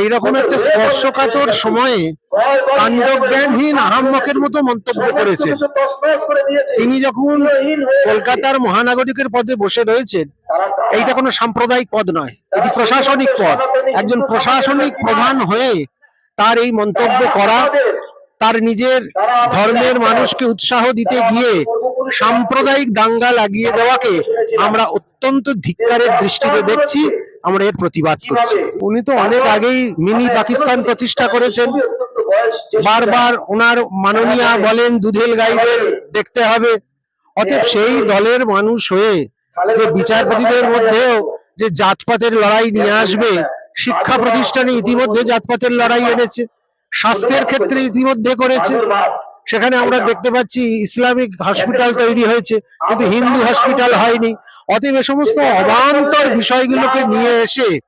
এইরকম একটা স্পর্শকাতর সময়ে কাণ্ডজ্ঞানহীন আহাম্মকের মতো মন্তব্য করেছেন। তিনি যখন কলকাতার মহানাগরিকের পদে বসে রয়েছেন এইটা কোনো সাম্প্রদায়িক পদ নয় এটি প্রশাসনিক পদ। একজন প্রশাসনিক প্রধান হয়ে তার এই মন্তব্য করা তার নিজের ধর্মের মানুষকে উৎসাহ দিতে গিয়ে সাম্প্রদায়িক দাঙ্গা লাগিয়ে দেওয়াকে আমরা অত্যন্ত ধিক্কারের দৃষ্টিতে দেখছি আমরা এর প্রতিবাদ করছি। উনি তো অনেক আগেই মিনি পাকিস্তান প্রতিষ্ঠা করেছেন। বারবার ওনার মাননীয়া বলেন দুধেল গাইদের দেখতে হবে। অতএব সেই দলের মানুষ হয়ে যে বিচারপতিদের মধ্যেও যে জাতপাতের লড়াই নিয়ে আসবে শিক্ষা প্রতিষ্ঠানে ইতিমধ্যে জাতপাতের লড়াই এনেছে স্বাস্থ্যের ক্ষেত্রে ইতিমধ্যে করেছে। সেখানে আমরা দেখতে পাচ্ছি ইসলামিক হসপিটাল তৈরি হয়েছে কিন্তু হিন্দু হসপিটাল হয়নি। অতএব এ সমস্ত অবান্তর বিষয়গুলোকে নিয়ে এসে